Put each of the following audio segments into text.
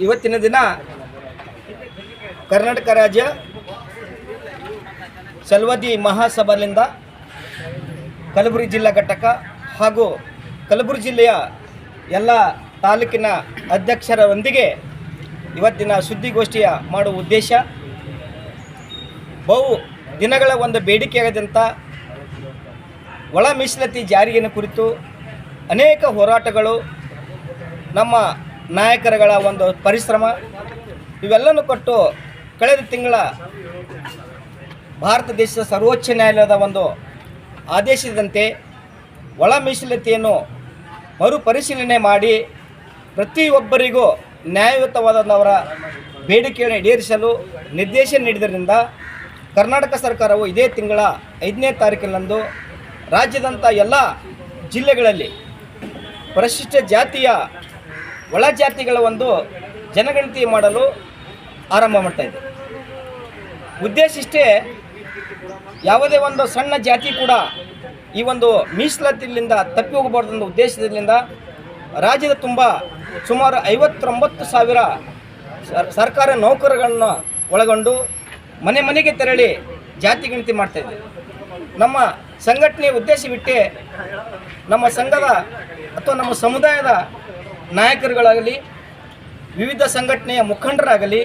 ಇವತ್ತಿನ ದಿನ ಕರ್ನಾಟಕ ರಾಜ್ಯ ಸಲ್ವದಿ ಮಹಾಸಭಾಲಿಂದ ಕಲಬುರಗಿ ಜಿಲ್ಲಾ ಘಟಕ ಹಾಗೂ ಕಲಬುರಗಿ ಜಿಲ್ಲೆಯ ಎಲ್ಲ ತಾಲೂಕಿನ ಅಧ್ಯಕ್ಷರೊಂದಿಗೆ ಇವತ್ತಿನ ಸುದ್ದಿಗೋಷ್ಠಿಯ ಮಾಡುವ ಉದ್ದೇಶ, ಬಹು ದಿನಗಳ ಒಂದು ಬೇಡಿಕೆಯಾಗದಂಥ ಒಳ ಮೀಸಲಾತಿ ಜಾರಿಯನ್ನು ಕುರಿತು ಅನೇಕ ಹೋರಾಟಗಳು ನಮ್ಮ ನಾಯಕರುಗಳ ಒಂದು ಪರಿಶ್ರಮ ಇವೆಲ್ಲನೂ ಕೊಟ್ಟು ಕಳೆದ ತಿಂಗಳ ಭಾರತ ದೇಶದ ಸರ್ವೋಚ್ಚ ನ್ಯಾಯಾಲಯದ ಒಂದು ಆದೇಶದಂತೆ ಒಳ ಮೀಸಲತೆಯನ್ನು ಮರುಪರಿಶೀಲನೆ ಮಾಡಿ ಪ್ರತಿಯೊಬ್ಬರಿಗೂ ನ್ಯಾಯಯುತವಾದವರ ಬೇಡಿಕೆಯನ್ನು ಈಡೇರಿಸಲು ನಿರ್ದೇಶನ ನೀಡಿದ್ದರಿಂದ ಕರ್ನಾಟಕ ಸರ್ಕಾರವು ಇದೇ ತಿಂಗಳ ಐದನೇ ತಾರೀಕಿನಂದು ರಾಜ್ಯದಂಥ ಎಲ್ಲ ಜಿಲ್ಲೆಗಳಲ್ಲಿ ಪರಿಶಿಷ್ಟ ಜಾತಿಯ ಒಳ ಜಾತಿಗಳ ಒಂದು ಜನಗಣತಿ ಮಾಡಲು ಆರಂಭ ಮಾಡ್ತಾ ಇದೆ. ಉದ್ದೇಶ ಇಷ್ಟೇ, ಯಾವುದೇ ಒಂದು ಸಣ್ಣ ಜಾತಿ ಕೂಡ ಈ ಒಂದು ಮೀಸಲಾತಿಯಿಂದ ತಪ್ಪಿ ಹೋಗಬಾರ್ದು ಅನ್ನೋ ಉದ್ದೇಶದಿಂದ ರಾಜ್ಯದ ತುಂಬ ಸುಮಾರು ಐವತ್ತೊಂಬತ್ತು ಸಾವಿರ ಸರ್- ಸರ್ಕಾರಿ ನೌಕರರನ್ನು ಒಳಗೊಂಡು ಮನೆ ಮನೆಗೆ ತೆರಳಿ ಜಾತಿ ಗಣತಿ ಮಾಡ್ತಾ ಇದೆ. ನಮ್ಮ ಸಂಘಟನೆಯ ಉದ್ದೇಶವಿಟ್ಟೆ ನಮ್ಮ ಸಂಘದ ಅಥವಾ ನಮ್ಮ ಸಮುದಾಯದ ನಾಯಕರುಗಳಾಗಲಿ, ವಿವಿಧ ಸಂಘಟನೆಯ ಮುಖಂಡರಾಗಲಿ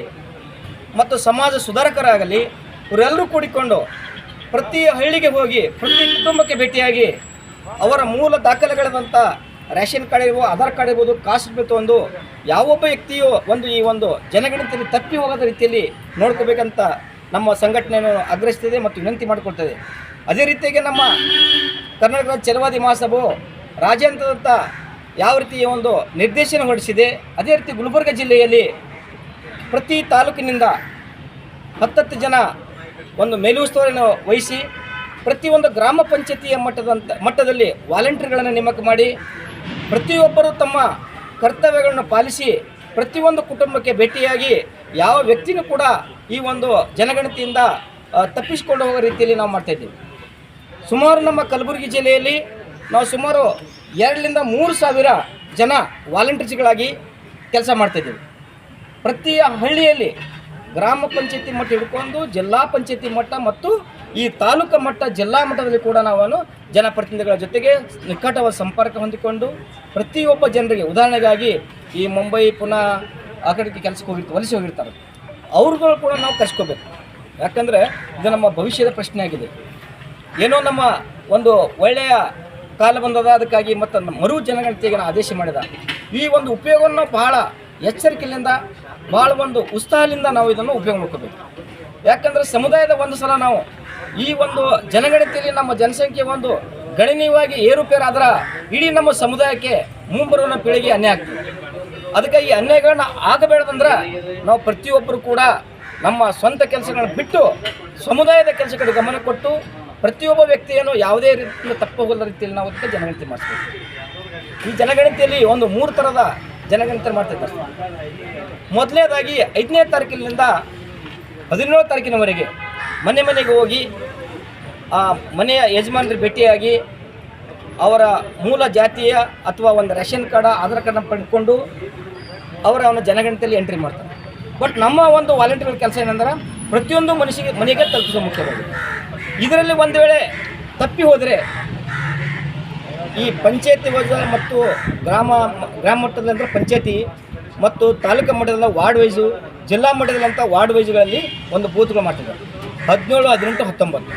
ಮತ್ತು ಸಮಾಜ ಸುಧಾರಕರಾಗಲಿ ಇವರೆಲ್ಲರೂ ಕೂಡಿಕೊಂಡು ಪ್ರತಿ ಹಳ್ಳಿಗೆ ಹೋಗಿ, ಪ್ರತಿ ಕುಟುಂಬಕ್ಕೆ ಭೇಟಿಯಾಗಿ ಅವರ ಮೂಲ ದಾಖಲೆಗಳಾದಂಥ ರೇಷನ್ ಕಾರ್ಡ್ ಇರ್ಬೋದು, ಆಧಾರ್ ಕಾರ್ಡ್ ಇರ್ಬೋದು ಕಾಸ್ಟ್ ಒಂದು ಯಾವೊಬ್ಬ ವ್ಯಕ್ತಿಯು ಒಂದು ಈ ಒಂದು ಜನಗಣತಿಯಲ್ಲಿ ತಪ್ಪಿ ಹೋಗದ ರೀತಿಯಲ್ಲಿ ನೋಡ್ಕೋಬೇಕಂತ ನಮ್ಮ ಸಂಘಟನೆಯನ್ನು ಆಗ್ರಹಿಸ್ತಿದೆ ಮತ್ತು ವಿನಂತಿ ಮಾಡಿಕೊಳ್ತದೆ. ಅದೇ ರೀತಿಯಾಗಿ ನಮ್ಮ ಕರ್ನಾಟಕದ ಚಲವಾದಿ ಮಹಾಸಭು ರಾಜ್ಯಾಂತದಂಥ ಯಾವ ರೀತಿಯ ಒಂದು ನಿರ್ದೇಶನ ಹೊರಡಿಸಿದೆ, ಅದೇ ರೀತಿ ಗುಲ್ಬರ್ಗ ಜಿಲ್ಲೆಯಲ್ಲಿ ಪ್ರತಿ ತಾಲೂಕಿನಿಂದ ಹತ್ತತ್ತು ಜನ ಒಂದು ಮೇಲುಸ್ತುವಾರಿಯನ್ನು ವಹಿಸಿ ಪ್ರತಿಯೊಂದು ಗ್ರಾಮ ಪಂಚಾಯತಿಯ ಮಟ್ಟದಂತ ಮಟ್ಟದಲ್ಲಿ ವಾಲಂಟಿಯರ್ಗಳನ್ನು ನೇಮಕ ಮಾಡಿ, ಪ್ರತಿಯೊಬ್ಬರು ತಮ್ಮ ಕರ್ತವ್ಯಗಳನ್ನು ಪಾಲಿಸಿ ಪ್ರತಿಯೊಂದು ಕುಟುಂಬಕ್ಕೆ ಭೇಟಿಯಾಗಿ ಯಾವ ವ್ಯಕ್ತಿನೂ ಕೂಡ ಈ ಒಂದು ಜನಗಣತಿಯಿಂದ ತಪ್ಪಿಸಿಕೊಂಡು ಹೋಗೋ ರೀತಿಯಲ್ಲಿ ನಾವು ಮಾಡ್ತಾಯಿದ್ದೀವಿ ಸುಮಾರು ನಮ್ಮ ಕಲಬುರಗಿ ಜಿಲ್ಲೆಯಲ್ಲಿ ನಾವು ಸುಮಾರು ಎರಡರಿಂದ ಮೂರು ಸಾವಿರ ಜನ ವಾಲಂಟಿಯರ್ಸ್ಗಳಾಗಿ ಕೆಲಸ ಮಾಡ್ತಾಯಿದ್ದೀವಿ ಪ್ರತಿ ಹಳ್ಳಿಯಲ್ಲಿ ಗ್ರಾಮ ಪಂಚಾಯತಿ ಮಟ್ಟ ಹಿಡ್ಕೊಂಡು ಜಿಲ್ಲಾ ಪಂಚಾಯತಿ ಮಟ್ಟ ಮತ್ತು ಈ ತಾಲೂಕು ಮಟ್ಟ, ಜಿಲ್ಲಾ ಮಟ್ಟದಲ್ಲಿ ಕೂಡ ನಾವು ಜನಪ್ರತಿನಿಧಿಗಳ ಜೊತೆಗೆ ನಿಕಟವಾದ ಸಂಪರ್ಕ ಹೊಂದಿಕೊಂಡು ಪ್ರತಿಯೊಬ್ಬ ಜನರಿಗೆ ಉದಾಹರಣೆಗಾಗಿ ಈ ಮುಂಬೈ ಪುನಃ ಆ ಕಡೆಗೆ ಕೆಲಸಕ್ಕೆ ಹೋಗಿರ್ತಾರೆ ವಲಸೆ ಹೋಗಿರ್ತಾರೆ. ಅವ್ರುಗಳು ಕೂಡ ನಾವು ಕರ್ಸ್ಕೋಬೇಕು. ಯಾಕಂದರೆ ಇದು ನಮ್ಮ ಭವಿಷ್ಯದ ಪ್ರಶ್ನೆ ಆಗಿದೆ ಏನೋ ನಮ್ಮ ಒಂದು ಒಳ್ಳೆಯ ಕಾಲ ಬಂದದ. ಅದಕ್ಕಾಗಿ ಮತ್ತು ಮರು ಜನಗಣತಿಗೆ ಆದೇಶ ಮಾಡಿದ. ಈ ಒಂದು ಉಪಯೋಗವನ್ನು ಬಹಳ ಎಚ್ಚರಿಕೆಯಿಂದ ಭಾಳ ಒಂದು ಉತ್ಸಾಹದಿಂದ ನಾವು ಇದನ್ನು ಉಪಯೋಗ ಮಾಡ್ಕೋಬೇಕು. ಯಾಕಂದರೆ ಸಮುದಾಯದ ಒಂದು ಸಲ ನಾವು ಈ ಒಂದು ಜನಗಣತಿಯಲ್ಲಿ ನಮ್ಮ ಜನಸಂಖ್ಯೆ ಒಂದು ಗಣನೀಯವಾಗಿ ಏರುಪೇರಾದ್ರೆ ಇಡೀ ನಮ್ಮ ಸಮುದಾಯಕ್ಕೆ ಮುಂಬರುವ ಪೀಳಿಗೆ ಅನ್ಯಾಯ ಆಗ್ತದೆ. ಅದಕ್ಕೆ ಈ ಅನ್ಯಾಯಗಳನ್ನ ಆಗಬೇಡದಂದ್ರೆ ನಾವು ಪ್ರತಿಯೊಬ್ಬರು ಕೂಡ ನಮ್ಮ ಸ್ವಂತ ಕೆಲಸಗಳನ್ನ ಬಿಟ್ಟು ಸಮುದಾಯದ ಕೆಲಸಗಳಿಗೆ ಗಮನ ಕೊಟ್ಟು ಪ್ರತಿಯೊಬ್ಬ ವ್ಯಕ್ತಿಯನ್ನು ಯಾವುದೇ ರೀತಿಯ ತಪ್ಪು ಹೋಗದ ರೀತಿಯಲ್ಲಿ ನಾವು ಜನಗಣತಿ ಮಾಡಿಸ್ಬೇಕು. ಈ ಜನಗಣತಿಯಲ್ಲಿ ಒಂದು ಮೂರು ಥರದ ಜನಗಣತಿ ಮಾಡ್ತಿದ್ದಾರೆ ಮೊದಲನೇದಾಗಿ ಐದನೇ ತಾರೀಕಿನಿಂದ ಹದಿನೇಳು ತಾರೀಕಿನವರೆಗೆ ಮನೆ ಮನೆಗೆ ಹೋಗಿ, ಆ ಮನೆಯ ಯಜಮಾನರು ಭೇಟಿಯಾಗಿ ಅವರ ಮೂಲ ಜಾತಿಯ ಅಥವಾ ಒಂದು ರೇಷನ್ ಕಾರ್ಡ, ಆಧಾರ್ ಕಾರ್ಡ್ನ ಪಡ್ಕೊಂಡು ಅವರ ಅವನ ಜನಗಣತಿಯಲ್ಲಿ ಎಂಟ್ರಿ ಮಾಡ್ತಾರೆ. ಬಟ್ ನಮ್ಮ ಒಂದು ವಾಲಂಟಿಯರ್ ಕೆಲಸ ಏನಂದ್ರೆ ಪ್ರತಿಯೊಂದು ಮನುಷ್ಯಗೆ ಮನೆಗೆ ತಲುಪಿಸೋ ಮುಖ್ಯವಾಗಿದೆ. ಇದರಲ್ಲಿ ಒಂದು ವೇಳೆ ತಪ್ಪಿ ಹೋದರೆ ಈ ಪಂಚಾಯತಿ ವೈಸ್ ಮತ್ತು ಗ್ರಾಮ ಗ್ರಾಮ ಮಟ್ಟದಲ್ಲಿ ಅಂದರೆ ಪಂಚಾಯತಿ ಮತ್ತು ತಾಲೂಕು ಮಟ್ಟದಲ್ಲಿ ವಾರ್ಡ್ ವೈಸು, ಜಿಲ್ಲಾ ಮಟ್ಟದಲ್ಲಂಥ ವಾರ್ಡ್ ವೈಸ್ಗಳಲ್ಲಿ ಒಂದು ಬೂತ್ಗಳು ಮಾಡ್ತಿದ್ದಾರೆ. ಹದಿನೇಳು, ಹದಿನೆಂಟು, ಹತ್ತೊಂಬತ್ತು.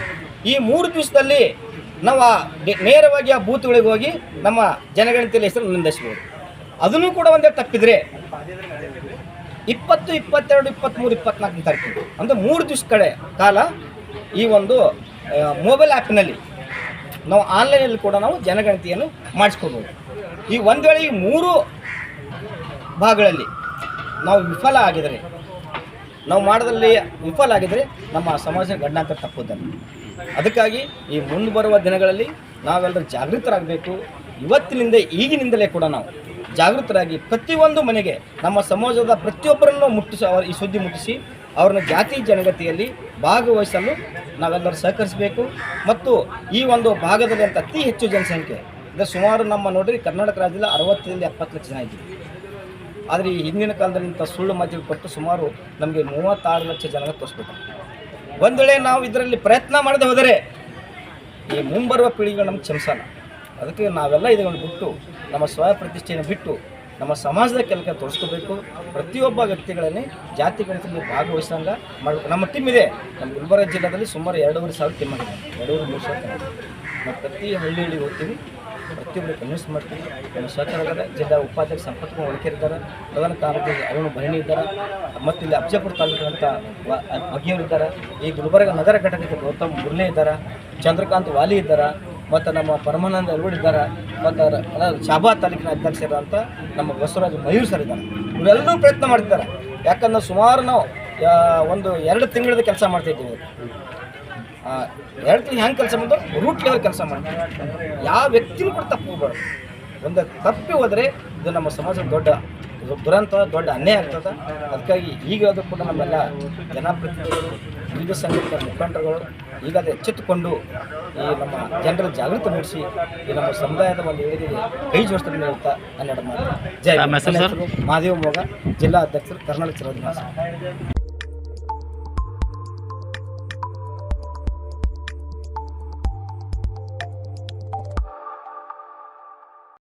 ಈ ಮೂರು ದಿವಸದಲ್ಲಿ ನಾವು ನೇರವಾಗಿ ಆ ಬೂತ್ಗಳಿಗೆ ಹೋಗಿ ನಮ್ಮ ಜನಗಣತಿಯಲ್ಲಿ ಹೆಸರು ನೋಂದಾಯಿಸ್ಬೋದು ಅದನ್ನು ಕೂಡ ಒಂದೇ ತಪ್ಪಿದರೆ ಇಪ್ಪತ್ತು, ಇಪ್ಪತ್ತೆರಡು ಇಪ್ಪತ್ತ್ಮೂರು ಇಪ್ಪತ್ನಾಲ್ಕನೇ ತಾರೀಕು. ಅಂದರೆ ಮೂರು ದಿವಸ ಕಡೆ ಕಾಲ ಈ ಒಂದು ಮೊಬೈಲ್ ಆ್ಯಪ್ನಲ್ಲಿ ನಾವು ಆನ್ಲೈನಲ್ಲಿ ಕೂಡ ನಾವು ಜನಗಣತಿಯನ್ನು ಮಾಡಿಸ್ಕೊಬೋದು. ಈ ಒಂದು ವೇಳೆ ಈ ಮೂರು ಭಾಗಗಳಲ್ಲಿ ನಾವು ವಿಫಲ ಆಗಿದರೆ, ನಾವು ಮಾಡೋದ್ರಲ್ಲಿ ವಿಫಲ ಆಗಿದರೆ ನಮ್ಮ ಸಮಾಜ ಗಂಡಾಂತರ ತಪ್ಪುದನ್ನು. ಅದಕ್ಕಾಗಿ ಈ ಮುಂದೆ ಬರುವ ದಿನಗಳಲ್ಲಿ ನಾವೆಲ್ಲರೂ ಜಾಗೃತರಾಗಬೇಕು. ಇವತ್ತಿನಿಂದ ಈಗಿನಿಂದಲೇ ಕೂಡ ನಾವು ಜಾಗೃತರಾಗಿ ಪ್ರತಿಯೊಂದು ಮನೆಗೆ ನಮ್ಮ ಸಮಾಜದ ಪ್ರತಿಯೊಬ್ಬರನ್ನು ಮುಟ್ಟಿಸಿ ಈ ಸುದ್ದಿ ಮುಟ್ಟಿಸಿ, ಅವ್ರನ್ನ ಜಾತಿ ಜನಗತಿಯಲ್ಲಿ ಭಾಗವಹಿಸಲು ನಾವೆಲ್ಲರೂ ಸಹಕರಿಸಬೇಕು. ಮತ್ತು ಈ ಒಂದು ಭಾಗದಲ್ಲಿ ಅಂತ ಅತಿ ಹೆಚ್ಚು ಜನಸಂಖ್ಯೆ. ಅಂದರೆ ಸುಮಾರು ನಮ್ಮ ನೋಡ್ರಿ ಕರ್ನಾಟಕ ರಾಜ್ಯದಲ್ಲಿ ಅರವತ್ತರಿಂದ ಎಪ್ಪತ್ತು ಲಕ್ಷ ಜನ ಇದ್ದೀವಿ. ಆದರೆ ಈ ಹಿಂದಿನ ಕಾಲದಲ್ಲಿ ಇಂಥ ಸುಳ್ಳು ಮಾತಿಗೆ ಕೊಟ್ಟು ಸುಮಾರು ನಮಗೆ ಮೂವತ್ತಾರು ಲಕ್ಷ ಜನ ತೋರಿಸ್ಬೇಕು. ಒಂದು ವೇಳೆ ನಾವು ಇದರಲ್ಲಿ ಪ್ರಯತ್ನ ಮಾಡದೆ ಹೋದರೆ ಈ ಮುಂಬರುವ ಪೀಳಿಗೆಗಳು ನಮ್ಗೆ ಕ್ಷಮಿಸಲ್ಲ. ಅದಕ್ಕೆ ನಾವೆಲ್ಲ ಇದನ್ನು ಬಿಟ್ಟು ನಮ್ಮ ಸ್ವಯ ಪ್ರತಿಷ್ಠೆಯನ್ನು ಬಿಟ್ಟು ನಮ್ಮ ಸಮಾಜದ ಕೆಲಕ ತೋರಿಸ್ಕೋಬೇಕು. ಪ್ರತಿಯೊಬ್ಬ ವ್ಯಕ್ತಿಗಳಲ್ಲಿ ಜಾತಿ ಗಣಿತದಲ್ಲಿ ಭಾಗವಹಿಸಂಗ ಮಾಡಬೇಕು. ನಮ್ಮ ಟೀಮ್ ಇದೆ. ನಮ್ಮ ಗುಲ್ಬರ್ಗ ಜಿಲ್ಲೆಯಲ್ಲಿ ಸುಮಾರು ಎರಡೂವರೆ ಸಾವಿರ ಟೀಮ್ ಆಗಿದೆ. ಎರಡೂವರೆ, ಮೂರು ಸಾವಿರ. ನಾವು ಪ್ರತಿ ಹಳ್ಳಿ ಹಳ್ಳಿ ಹೋಗ್ತೀವಿ. ಪ್ರತಿಯೊಬ್ಬರು ಕನ್ವಿನ್ಸ್ ಮಾಡ್ತೀವಿ. ನಮ್ಮ ಸಹಕಾರದ ಜಿಲ್ಲಾ ಉಪಾಧ್ಯಕ್ಷ ಸಂಪತ್ ಕುಮಾರ್ ಇದ್ದಾರೆ ಪ್ರಧಾನ ಕಾರ್ಯದರ್ಶಿ ಅರುಣ್ ಭರಣಿ ಇದ್ದಾರೆ. ಮತ್ತು ಇಲ್ಲಿ ಅಬ್ಜಾಪುರ ತಾಲೂಕಿನಂಥ ಇದ್ದಾರೆ. ಈ ಗುಲ್ಬರ್ಗ ನಗರ ಘಟಕಕ್ಕೆ ಗೌತಮ್ ಮುರ್ಲೆ ಇದ್ದಾರೆ. ಚಂದ್ರಕಾಂತ್ ವಾಲಿ ಇದ್ದಾರೆ. ಮತ್ತು ನಮ್ಮ ಪರಮಾನಂದ ಇದ್ದಾರೆ. ಮತ್ತು ಶಾಬಾ ತಾಲೂಕಿನ ಅಧ್ಯಕ್ಷರಾದಂಥ ನಮ್ಮ ಬಸವರಾಜ ಮಯೂರ್ ಸರ್ ಇದ್ದಾರೆ. ಇವರೆಲ್ಲರೂ ಪ್ರಯತ್ನ ಮಾಡ್ತಿದ್ದಾರೆ. ಯಾಕಂದ್ರೆ ಸುಮಾರು ನಾವು ಒಂದು ಎರಡು ತಿಂಗಳದ ಕೆಲಸ ಮಾಡ್ತಿದ್ದೀವಿ. ಎರಡು ತಿಂಗಳು ಹೆಂಗೆ ಕೆಲಸ ಮಾಡಿದ್ರು? ರೂಟ್ ಲೆವೆಲ್ ಕೆಲಸ ಮಾಡ್ತೀವಿ ಯಾವ ವ್ಯಕ್ತಿನೂ ಕೂಡ ತಪ್ಪು ಹೋಗ್ಬಾರ್ದು. ಒಂದು ತಪ್ಪಿ ಹೋದರೆ ಇದು ನಮ್ಮ ಸಮಾಜದ ದೊಡ್ಡ ದುರಂತ ದೊಡ್ಡ ಅನ್ಯಾಯ ಆಗ್ತದೆ. ಅದಕ್ಕಾಗಿ ಈಗ ಅದು ಕೂಡ ನಮ್ಮೆಲ್ಲ ಜನಪ್ರತಿನಿಧಿಗಳು ವಿವಿಧ ಸಂಘಟನೆ ಮುಖಂಡರುಗಳು ಈಗ ಅದು ಎಚ್ಚೆತ್ತುಕೊಂಡು ಈ ನಮ್ಮ ಜನರ ಜಾಗೃತಿ ಮೂಡಿಸಿ ಈ ನಮ್ಮ ಸಮುದಾಯದ ಒಂದು ಏಳಿಗೆಗೆ ಕೈ ಜೋಡಿಸ್ತಾರೆ ಹೇಳ್ತಾ ಹನ್ನೆರಡು ಮಾತು. ಜಯ ಮಾದೇವ ಮಹಾದೇವ ಮೋಗ ಜಿಲ್ಲಾ ಅಧ್ಯಕ್ಷರು ಕರ್ನಾಟಕ